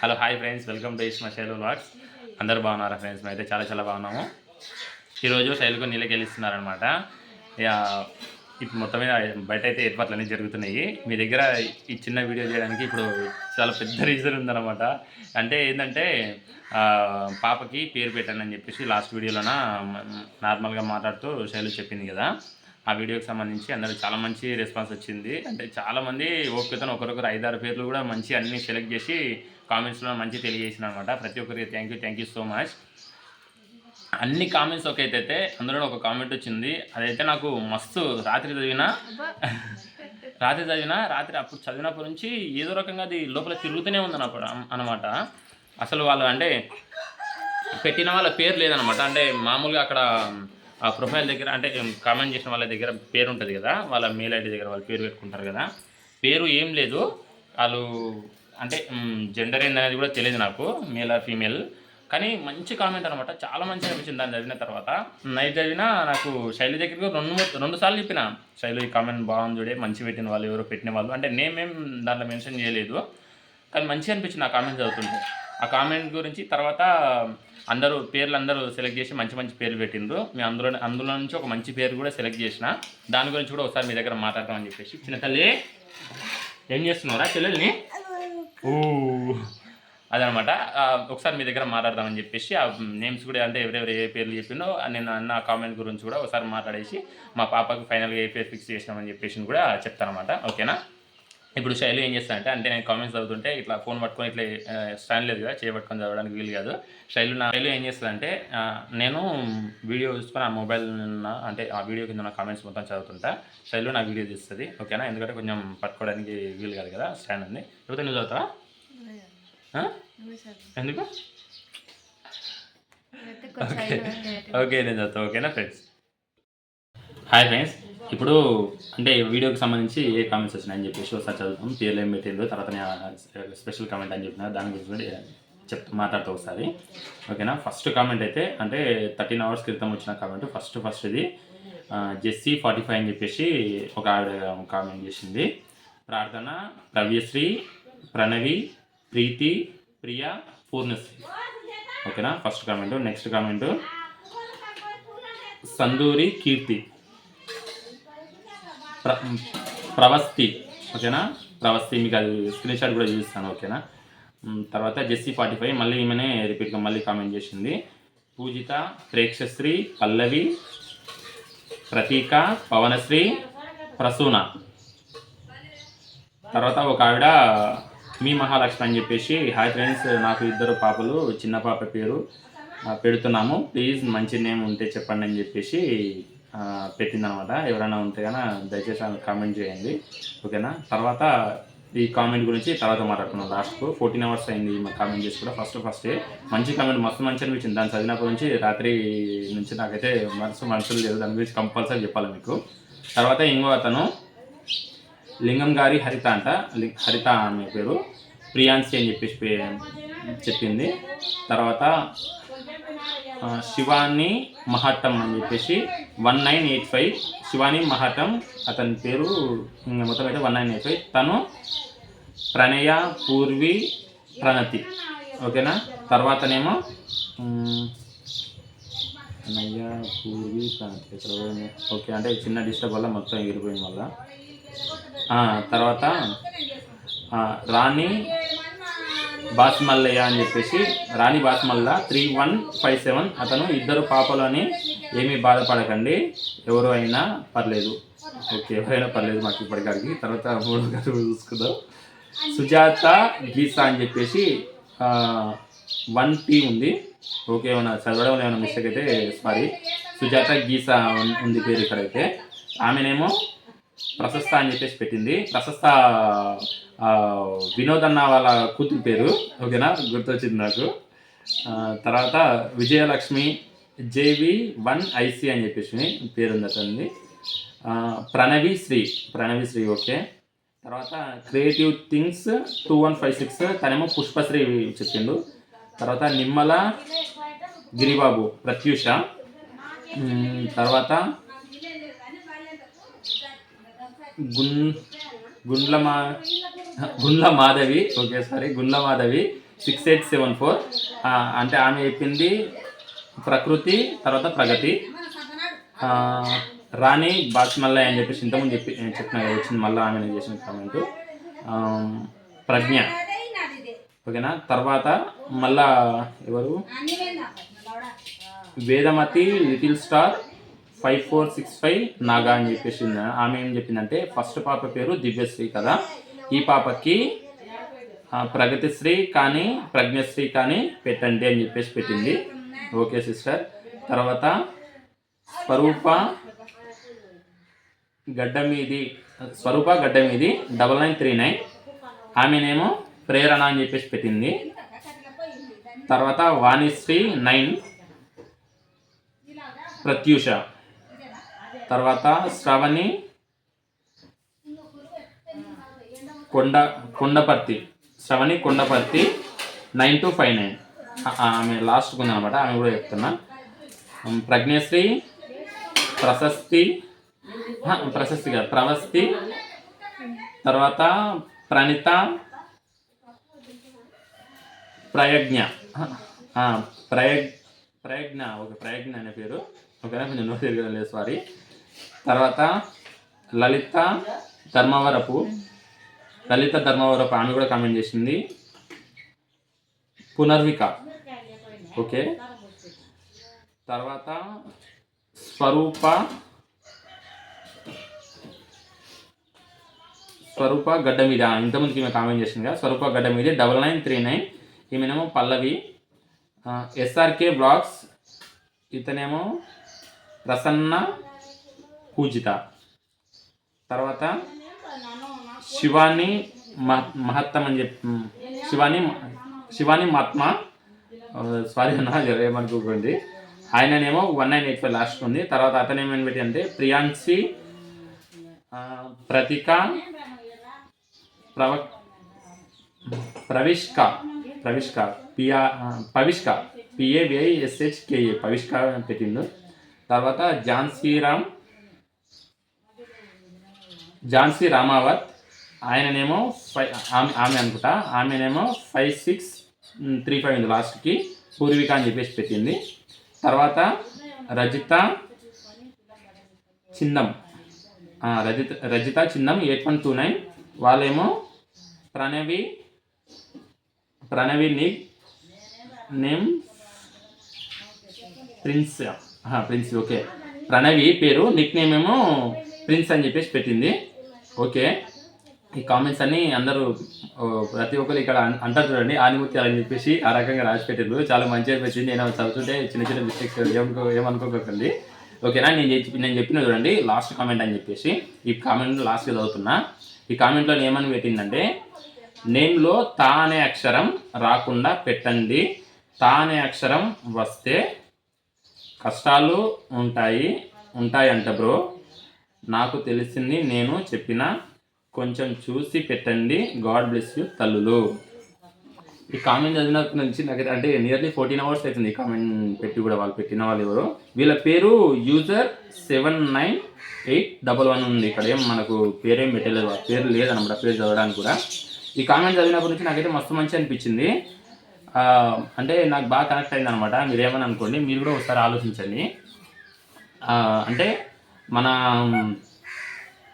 Hello hi friends. Welcome to Isma Shailu vlogs. అందరు బాగున్నారా friends? మేము అయితే చాలా చాలా బాగున్నాము. ఈరోజు శైలుకు నీళ్ళకి వెళ్ళిస్తున్నారనమాట ఇప్పుడు మొత్తం మీద బయట అయితే ఏర్పాట్లు అనేవి జరుగుతున్నాయి. మీ దగ్గర ఈ చిన్న వీడియో చేయడానికి ఇప్పుడు చాలా పెద్ద రీజన్ ఉందన్నమాట. అంటే ఏంటంటే పాపకి పేరు పెట్టానని అని చెప్పేసి లాస్ట్ వీడియోలోన నార్మల్గా మాట్లాడుతూ శైలు చెప్పింది కదా. ఆ వీడియోకి సంబంధించి అందరూ చాలా మంచి రెస్పాన్స్ వచ్చింది. అంటే చాలామంది ఓపికతో ఒకరొకరు ఐదారు పేర్లు కూడా మంచి అన్ని సెలెక్ట్ చేసి కామెంట్స్లో మంచి తెలియజేసిన అనమాట ప్రతి ఒక్కరికి thank you thank you so much అన్ని కామెంట్స్ ఒక అయితే అందులో ఒక కామెంట్ వచ్చింది. అదైతే నాకు మస్తు రాత్రి చదివినా రాత్రి చదివినా రాత్రి అప్పుడు చదివినప్పటి నుంచి ఏదో రకంగా అది లోపల తిరుగుతూనే ఉంది అనమాట అసలు వాళ్ళు అంటే పెట్టిన వాళ్ళ పేరు లేదనమాట అంటే మామూలుగా అక్కడ ఆ ప్రొఫైల్ దగ్గర అంటే కామెంట్ చేసిన వాళ్ళ దగ్గర పేరు ఉంటుంది కదా వాళ్ళ మెయిల్ ఐడి దగ్గర వాళ్ళు పేరు పెట్టుకుంటారు కదా పేరు ఏం లేదు. వాళ్ళు అంటే జెండర్ ఏందనేది కూడా తెలియదు నాకు మేల్ ఆర్ ఫీమేల్ కానీ మంచి కామెంట్ అనమాట చాలా మంచిగా అనిపించింది దాన్ని చదివిన తర్వాత. నైట్ చదివినా నాకు శైలి దగ్గరికి రెండు రెండు సార్లు చెప్పిన శైలి ఈ కామెంట్ బాగుంది చూడే మంచి పెట్టిన వాళ్ళు ఎవరో పెట్టిన వాళ్ళు. అంటే నేమేం దాంట్లో మెన్షన్ చేయలేదు. కానీ మంచిగా అనిపించింది ఆ కామెంట్ చదువుతుంటే. ఆ కామెంట్ గురించి తర్వాత అందరూ పేర్లు అందరూ సెలెక్ట్ చేసి మంచి మంచి పేర్లు పెట్టిండ్రు. మేము అందులో అందులో నుంచి ఒక మంచి పేరు కూడా సెలెక్ట్ చేసిన. దాని గురించి కూడా ఒకసారి మీ దగ్గర మాట్లాడతామని చెప్పేసి. చిన్న తల్లి ఏం చేస్తున్నారా చెల్లెల్ని? ఓ అదనమాట. ఒకసారి మీ దగ్గర మాట్లాడదామని చెప్పేసి. ఆ నేమ్స్ కూడా అంటే ఎవరెవరు ఏ పేర్లు చెప్పిండో నేను అన్న కామెంట్ గురించి కూడా ఒకసారి మాట్లాడేసి మా పాపకి ఫైనల్గా ఏ పేరు ఫిక్స్ చేసినామని చెప్పేసి కూడా చెప్తానమాట. ఓకేనా? ఇప్పుడు శైలు ఏం చేస్తానంటే అంటే నేను కామెంట్స్ చదువుతుంటే ఇట్లా ఫోన్ పట్టుకొని ఇట్లా స్టాండ్ లేదు కదా చేయబట్టుకొని చదవడానికి వీలు కాదు. శైలు నా శైలు ఏం చేస్తుందంటే నేను వీడియో చూసుకొని ఆ మొబైల్ అంటే ఆ వీడియో కింద ఉన్న కామెంట్స్ మొత్తం చదువుతుంటా. శైలు నా వీడియో తీస్తుంది ఓకేనా? ఎందుకంటే కొంచెం పట్టుకోవడానికి వీలు కాదు కదా స్టాండ్ ఉంది. లేకపోతే నువ్వు చదువుతావా? ఎందుకు? ఓకే. నేను చదువుతా. ఓకేనా ఫ్రెండ్స్ హాయ్ ఫ్రెండ్స్ ఇప్పుడు అంటే వీడియోకి సంబంధించి ఏ కామెంట్స్ వచ్చినాయని చెప్పేసి ఒకసారి చదువుతాం పేర్లు ఏం పెట్టిండ్రు తర్వాత స్పెషల్ కామెంట్ అని చెప్పిన దాని గురించి కూడా చెప్ మాట్లాడుతూ ఒకసారి. ఓకేనా? ఫస్ట్ కామెంట్ అయితే అంటే థర్టీన్ అవర్స్ క్రితం వచ్చిన కామెంట్ ఫస్ట్ ఫస్ట్ ఇది జెస్సీ ఫార్టీ ఫైవ్ అని చెప్పేసి ఒక ఆవిడ కామెంట్ చేసింది. ప్రార్థన ప్రవ్యశ్రీ ప్రణవి ప్రీతి ప్రియ పూర్ణశ్రీ. ఓకేనా? First comment next comment Sanduri Keerthi. ప్ర ప్రవస్తి ఓకేనా? ప్రవస్తి మీకు అది స్క్రీన్ షాట్ కూడా చూపిస్తాను ఓకేనా? తర్వాత జెస్సీ ఫార్టీ ఫైవ్ మళ్ళీ ఈమెనే రిపీట్గా మళ్ళీ కామెంట్ చేసింది. పూజిత ప్రేక్షశ్రీ పల్లవి ప్రతీక పవనశ్రీ ప్రసూన. తర్వాత ఒక ఆవిడ మీ మహాలక్ష్మి అని చెప్పేసి హాయ్ ఫ్రెండ్స్ నాకు ఇద్దరు పాపలు చిన్న పాప పేరు పెడుతున్నాము. ప్లీజ్ మంచి నేమ్ ఉంటే చెప్పండి అని చెప్పేసి పెట్టిందనమాట. ఎవరైనా ఉంటే కన్నా దయచేసి కామెంట్ చేయండి. ఓకేనా? తర్వాత ఈ కామెంట్ గురించి తర్వాత మాట్లాడుకున్నాం లాస్ట్కు ఫోర్టీన్ అవర్స్ అయింది మా కామెంట్ చేసి కూడా. ఫస్ట్ ఫస్ట్ మంచి కామెంట్ మస్తు మంచి అనిపించింది. దాన్ని చదివినప్పటి నుంచి రాత్రి నుంచి నాకైతే మనసు మనసులు లేదు దాని గురించి కంపల్సరీ చెప్పాలి మీకు. తర్వాత ఇంకో అతను లింగం గారి హరిత అంట. లి- హరిత అనే పేరు. ప్రియాన్సి అని చెప్పేసి చెప్పింది. తర్వాత శివాని మహట్టం అని చెప్పేసి one nine eight five Shivani Mahattam అతని పేరు మొత్తం అయితే వన్ నైన్ ఎయిట్ ఫైవ్. తను ప్రణయ పూర్వి ప్రణతి. ఓకేనా? తర్వాతనేమో ప్రణయ పూర్వి ప్రణతి. ఇక్కడ ఓకే అంటే చిన్న డిస్టర్బ్ వల్ల మొత్తం ఎగిరిపోయిన వల్ల తర్వాత రాణి బాస్మల్లయ్య అని చెప్పేసి Rani Basmalla three one five seven. అతను ఇద్దరు పాపలు అని ఏమీ బాధపడకండి. ఎవరు అయినా పర్లేదు. ఓకే ఎవరైనా పర్లేదు మాకు ఇప్పటికాడికి. తర్వాత మూడు గారు చూసుకుందాం. సుజాత గీసా అని చెప్పేసి వన్ టీ ఉంది. ఓకే ఏమైనా చదవడం ఏమైనా మిస్టేక్ అయితే సారీ. సుజాత గీసా ఉంది పేరు ఇక్కడైతే. ఆమెనేమో ప్రశస్త అని చెప్పేసి పెట్టింది. ప్రశస్త వినోద్ అన్న వాళ్ళ కూతురు పేరు. ఓకేనా? గుర్తొచ్చింది నాకు. తర్వాత విజయలక్ష్మి జేవి వన్ ఐసి అని చెప్పేసి పేరు ఉంది అతనిది ప్రణవి శ్రీ. ప్రణవి శ్రీ ఓకే. తర్వాత creative things two one five six. తనేమో పుష్పశ్రీ చెప్పిండు. తర్వాత నిమ్మల గిరిబాబు ప్రత్యూష. తర్వాత గున్ గుండ్లమా Gundla Madhavi okay sorry Gundla Madhavi six eight seven four అంటే ఆమె చెప్పింది ప్రకృతి తర్వాత ప్రగతి. రాణి బాస్మల్లయ్య అని చెప్పేసి ఇంతకుముందు చెప్పి చెప్పిన వచ్చింది మళ్ళీ ఆమె చేసిన కామెంట్. ప్రజ్ఞ. ఓకేనా? తర్వాత మళ్ళా ఎవరు? Vedamathi little star five four six five Naga అని చెప్పేసి ఆమె ఏం చెప్పిందంటే ఫస్ట్ పాప పేరు దివ్యశ్రీ కదా. ఈ పాపకి ప్రగతిశ్రీ కానీ ప్రజ్ఞశ్రీ కానీ పెట్టండి అని చెప్పేసి పెట్టింది. Okay sister. తర్వాత స్వరూప గడ్డ మీది స్వరూప గడ్డ మీది డబల్ నైన్ త్రీ నైన్. ఆమెనేమో ప్రేరణ అని చెప్పేసి పెట్టింది. తర్వాత వాణిశ్రీ నైన్ ప్రత్యూష. తర్వాత Sravani Konda Kondaparthi. Sravani Kondaparthi nine two five nine. ఆమె లాస్ట్కి ఉందన్నమాట. ఆమె కూడా చెప్తున్నా. ప్రజ్ఞశ్రీ ప్రశస్తి ప్రశస్తి కాదు ప్రవస్తి. తర్వాత ప్రణిత ప్రయజ్ఞ. ప్రయ ప్రయగ్ ప్రయజ్ఞ ఒక ప్రయజ్ఞ అనే పేరు. ఓకేనా? కొంచెం నోట్ తిరగడం లేదు సారీ తర్వాత లలిత ధర్మవరపు. లలిత ధర్మవరపు ఆమె కూడా కామెంట్ చేసింది. పునర్విక. ఓకే. తర్వాత స్వరూప స్వరూప గడ్డ మీద. ఇంతకుముందుకి ఈమె కామెంట్ చేసింది కదా స్వరూప గడ్డ మీద double nine three nine ఈమెనేమో Pallavi. S R K blogs ఇతనేమో ప్రసన్న పూజిత. తర్వాత శివాని మహ- మహత్తం అని చెప్పి శివాని శివాని మహాత్మ. సారీ అన్న ఏమనుకోకండి. ఆయననేమో one nine eight five last ఉంది. తర్వాత అతను ఏమని పెట్టి అంటే ప్రియాంశి ప్రతిక ప్రవ ప్రవిష్క ప్రవిష్క పిఆ పవిష్క పిఏవిఐ ఎస్హెచ్కేఏ పవిష్క అని పెట్టిండు. తర్వాత ఝాన్సీరామ్ ఝాన్సీ రామావత్. ఆయననేమో ఫైవ్ ఆమె ఆమె అనుకుంటా. ఆమెనేమో ఫైవ్ సిక్స్ త్రీ ఫైవ్ ఉంది లాస్ట్కి. పూర్విక అని చెప్పేసి పెట్టింది. తర్వాత Rajitha Chindam Rajitha Rajitha Chindam eight one two nine. వాళ్ళేమో Pranavi Pranavi nickname prince prince okay. Pranavi పేరు నిక్ నేమ్ ఏమో ప్రిన్స్ అని చెప్పేసి పెట్టింది. ఓకే. ఈ కామెంట్స్ అన్ని అందరూ ప్రతి ఒక్కరు ఇక్కడ అంటారు చూడండి. ఆనిమూర్తి అని చెప్పేసి ఆ రకంగా రాసి పెట్టారు చాలా మంచిగా అనిపించింది. నేను చదువుతుంటే చిన్న చిన్న మిస్టేక్స్ ఏమనుకో ఏమనుకోకండి. ఓకేనా? నేను నేను చెప్పిన చూడండి. లాస్ట్ కామెంట్ అని చెప్పేసి ఈ కామెంట్ లాస్ట్గా చదువుతున్నా. ఈ కామెంట్లో ఏమని పెట్టిందంటే నేమ్లో తా అనే అక్షరం రాకుండా పెట్టండి. తా అనే అక్షరం వస్తే కష్టాలు ఉంటాయి ఉంటాయి అంట బ్రో. నాకు తెలిసింది నేను చెప్పిన కొంచెం చూసి పెట్టండి. గాడ్ బ్లెస్ యూ తల్లులు. ఈ కామెంట్ చదివినప్పటి నుంచి నాకు అంటే నియర్లీ ఫోర్టీన్ అవర్స్ అవుతుంది ఈ కామెంట్ పెట్టి కూడా వాళ్ళు పెట్టిన వాళ్ళు ఎవరు. వీళ్ళ పేరు user seven nine eight double one ఉంది. ఇక్కడ ఏం మనకు పేరేం పెట్టలేదు. ఆ పేరు లేదనమాట పేరు చదవడానికి కూడా. ఈ కామెంట్ చదివినప్పటి నుంచి నాకైతే మస్తు మంచి అనిపించింది. అంటే నాకు బాగా కనెక్ట్ అయింది అనమాట మీరు ఏమని అనుకోండి మీరు కూడా ఒకసారి ఆలోచించండి. అంటే మన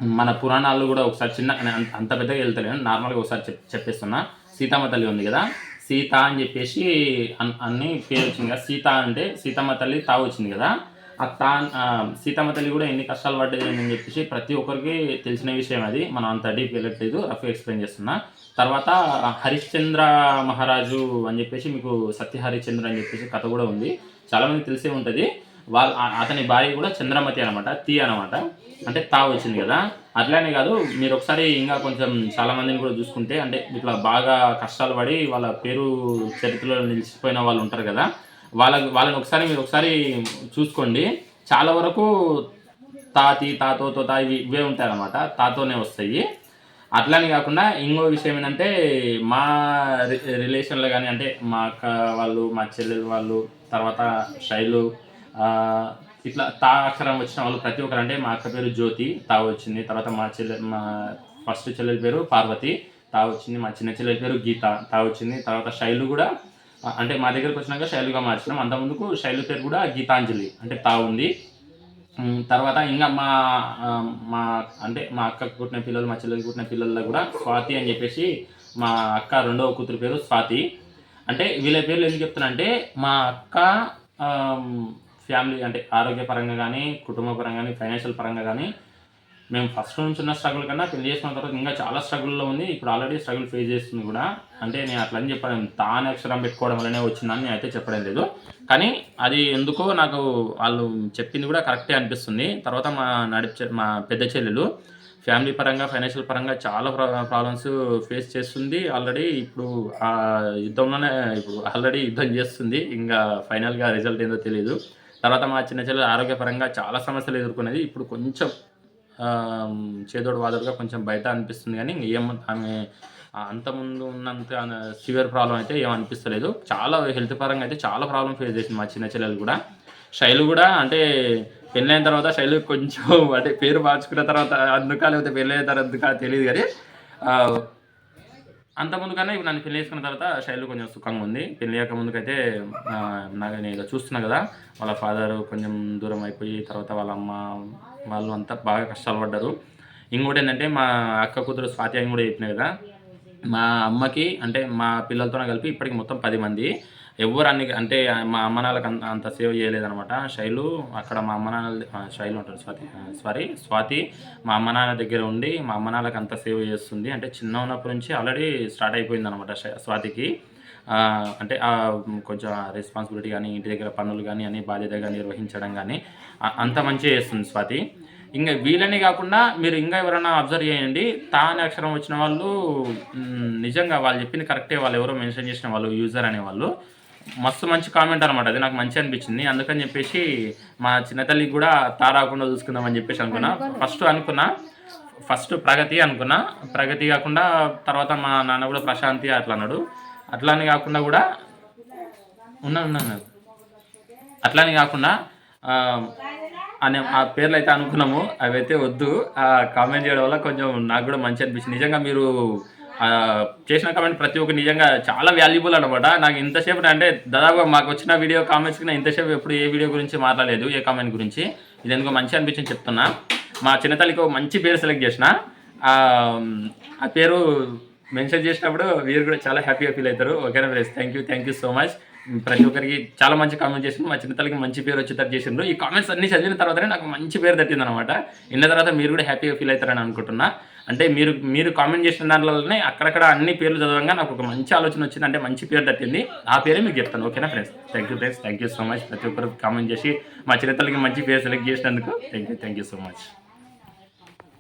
మన పురాణాలు కూడా ఒకసారి చిన్న అంత- పెద్దగా వెళ్తలేను. నార్మల్గా ఒకసారి చెప్ చెప్పేస్తున్నా. సీతమ్మ తల్లి ఉంది కదా? సీత అని చెప్పేసి అన్- అన్ని పేరు వచ్చింది కదా? సీత అంటే సీతమ్మ తల్లి తా వచ్చింది కదా? ఆ తా సీతమ్మ తల్లి కూడా ఎన్ని కష్టాలు పడ్డది అని చెప్పేసి ప్రతి ఒక్కరికి తెలిసిన విషయం అది. మనం అంత డీప్ వెళ్ళట్లేదు. రఫ్ ఎక్స్ప్లెయిన్ చేస్తున్నా. తర్వాత హరిశ్చంద్ర మహారాజు అని చెప్పేసి మీకు సత్య హరిశ్చంద్ర అని చెప్పేసి కథ కూడా ఉంది. చాలామంది తెలిసే ఉంటుంది. వాళ్ళ అతని భార్య కూడా చంద్రమతి అనమాట తీ అనమాట అంటే తా వచ్చింది కదా. అట్లానే కాదు మీరు ఒకసారి ఇంకా కొంచెం చాలా మందిని కూడా చూసుకుంటే అంటే ఇట్లా బాగా కష్టాలు పడి వాళ్ళ పేరు చరిత్రలో నిలిచిపోయిన వాళ్ళు ఉంటారు కదా. వాళ్ళ వాళ్ళని ఒకసారి మీరు ఒకసారి చూసుకోండి. చాలా వరకు తాతి తాతో తా ఇవి ఇవే ఉంటాయి అనమాట తాతోనే వస్తాయి. అట్లానే కాకుండా ఇంకో విషయం ఏంటంటే మా రి- రిలేషన్లో కానీ అంటే మా అక్క వాళ్ళు మా చెల్లెలు వాళ్ళు తర్వాత శైలు ఇట్లా తా అక్షరం వచ్చిన వాళ్ళు ప్రతి ఒక్కరు అంటే మా అక్క పేరు జ్యోతి తా వచ్చింది. తర్వాత మా చెల్లె మా ఫస్ట్ చెల్లెల పేరు పార్వతి తా వచ్చింది. మా చిన్న చెల్లెల పేరు గీత తా వచ్చింది. తర్వాత శైలు కూడా అంటే మా దగ్గరకు వచ్చినాక శైలుగా మార్చినాం. అంతకుముందుకు శైలు పేరు కూడా గీతాంజలి అంటే తా ఉంది. తర్వాత ఇంకా మా మా అంటే మా అక్కకు పుట్టిన పిల్లలు మా చెల్లెకి పుట్టిన పిల్లల్లో కూడా స్వాతి అని చెప్పేసి మా అక్క రెండవ కూతురు పేరు స్వాతి. అంటే వీళ్ళ పేర్లు ఎందుకు చెప్తున్నా అంటే మా అక్క ఫ్యామిలీ అంటే ఆరోగ్యపరంగా కానీ కుటుంబ పరంగా కానీ ఫైనాన్షియల్ పరంగా కానీ మేము ఫస్ట్ నుంచి ఉన్న స్ట్రగుల్ కన్నా పెళ్ళి చేసుకున్న తర్వాత ఇంకా చాలా స్ట్రగుల్లో ఉంది. ఇప్పుడు ఆల్రెడీ స్ట్రగుల్ ఫేస్ చేస్తుంది కూడా. అంటే నేను అట్లా అని చెప్పాను తాను అక్షరం పెట్టుకోవడం వల్లనే వచ్చిందని నేను అయితే చెప్పడం లేదు. కానీ అది ఎందుకో నాకు వాళ్ళు చెప్పింది కూడా కరెక్టే అనిపిస్తుంది. తర్వాత మా నడిపే మా పెద్ద చెల్లెలు ఫ్యామిలీ పరంగా ఫైనాన్షియల్ పరంగా చాలా ప్రాబ్లమ్స్ ఫేస్ చేస్తుంది. ఆల్రెడీ ఇప్పుడు ఆ యుద్ధంలోనే ఇప్పుడు ఆల్రెడీ యుద్ధం చేస్తుంది. ఇంకా ఫైనల్గా రిజల్ట్ ఏందో తెలియదు. తర్వాత మా చిన్న చెల్లెలు ఆరోగ్యపరంగా చాలా సమస్యలు ఎదుర్కొనేది ఇప్పుడు కొంచెం చేదోడు వాదోడుగా కొంచెం బయట అనిపిస్తుంది కానీ ఏం ఆమె అంత ముందు ఉన్నంత సివియర్ ప్రాబ్లం అయితే ఏం అనిపిస్తలేదు. చాలా హెల్త్ పరంగా అయితే చాలా ప్రాబ్లం ఫేస్ చేసింది మా చిన్న చెల్లెలు కూడా. శైలు కూడా అంటే పెళ్ళైన తర్వాత శైలు కొంచెం అంటే పేరు మార్చుకున్న తర్వాత అందుకా లేకపోతే పెళ్ళైన తర్వాత తెలియదు కానీ ఆ, అంత ముందుకన్నా ఇప్పుడు నన్ను పెళ్ళి చేసుకున్న తర్వాత శైలు కొంచెం సుఖంగా ఉంది. పెళ్ళి అయ్యాక ముందుకైతే నాకు నేను ఇలా చూస్తున్నా కదా వాళ్ళ ఫాదర్ కొంచెం దూరం అయిపోయి తర్వాత వాళ్ళ అమ్మ వాళ్ళు అంతా బాగా కష్టాలు పడ్డారు. ఇంకోటి ఏంటంటే మా అక్క కూతురు స్వాతి అని కూడా చెప్పిన కదా మా అమ్మకి అంటే మా పిల్లలతో కలిపి ఇప్పటికి మొత్తం పది మంది. ఎవరు అన్ని అంటే మా అమ్మ నాన్నలకు అంత అంత సేవ్ చేయలేదనమాట శైలు అక్కడ మా అమ్మ నాన్న శైలు ఉంటారు స్వాతి సారీ స్వాతి మా అమ్మ నాన్న దగ్గర ఉండి మా అమ్మ నాన్నలకు అంత సేవ్ చేస్తుంది. అంటే చిన్న ఉన్నప్పటి నుంచి ఆల్రెడీ స్టార్ట్ అయిపోయింది అనమాట స్వాతికి. అంటే కొంచెం రెస్పాన్సిబిలిటీ కానీ ఇంటి దగ్గర పనులు కానీ అన్ని బాధ్యతగా నిర్వహించడం కానీ అంత మంచిగా చేస్తుంది స్వాతి. ఇంకా వీళ్ళని కాకుండా మీరు ఇంకా ఎవరైనా అబ్జర్వ్ చేయండి. తా అనే అక్షరం వచ్చిన వాళ్ళు నిజంగా వాళ్ళు చెప్పింది కరెక్టే. వాళ్ళు ఎవరో మెన్షన్ చేసిన వాళ్ళు యూజర్ అనేవాళ్ళు మస్తు మంచి కామెంట్ అనమాట అది నాకు మంచి అనిపించింది. అందుకని చెప్పేసి మా చిన్న తల్లికి కూడా తా రాకుండా చూసుకుందామని చెప్పేసి అనుకున్నా. ఫస్ట్ అనుకున్నా. ఫస్ట్ ప్రగతి అనుకున్నా. ప్రగతి కాకుండా తర్వాత మా నాన్న కూడా ప్రశాంతి అట్లా అన్నాడు. అట్లా అని కాకుండా కూడా ఉన్నా ఉన్నాను అట్లానే కాకుండా అనే ఆ పేర్లు అయితే అనుకున్నాము. అవి అయితే వద్దు. ఆ కామెంట్ చేయడం వల్ల కొంచెం నాకు కూడా మంచి అనిపించింది. నిజంగా మీరు చేసిన కామెంట్ ప్రతి ఒక్క నిజంగా చాలా వాల్యుబుల్ అనమాట నాకు ఇంతసేపు అంటే దాదాపు మాకు వచ్చిన వీడియో కామెంట్స్ కింద ఇంతసేపు ఎప్పుడు ఏ వీడియో గురించి మాట్లాడలేదు ఏ కామెంట్ గురించి. ఇది ఎందుకో మంచి అనిపించింది చెప్తున్నా. మా చిన్నతల్లికి ఒక మంచి పేరు సెలెక్ట్ చేసిన. ఆ, పేరు మెన్షన్ చేసినప్పుడు వీరు కూడా చాలా హ్యాపీగా ఫీల్ అవుతారు. ఓకేనా friends thank you thank you so much ప్రతి ఒక్కరికి చాలా మంచి కామెంట్ చేసిండ్రు. మా చిన్నతలకి మంచి పేరు వచ్చేటట్టు చేసిండ్రు. ఈ కామెంట్స్ అన్ని చదివిన తర్వాతనే నాకు మంచి పేరు తట్టింది అనమాట విన్న తర్వాత మీరు కూడా హ్యాపీగా ఫీల్ అవుతారని అనుకుంటున్నా. అంటే మీరు మీరు కామెంట్ చేసిన దాంట్లోనే అక్కడక్కడ అన్ని పేర్లు చదవంగా నాకు ఒక మంచి ఆలోచన వచ్చింది. అంటే మంచి పేరు తట్టింది ఆ పేరే మీకు చెప్తాను. ఓకేనా friends thank you friends thank you so much ప్రతి ఒక్కరు కామెంట్ చేసి మా చిన్నతలకి మంచి పేరు సెలెక్ట్ చేసినందుకు thank you thank you so much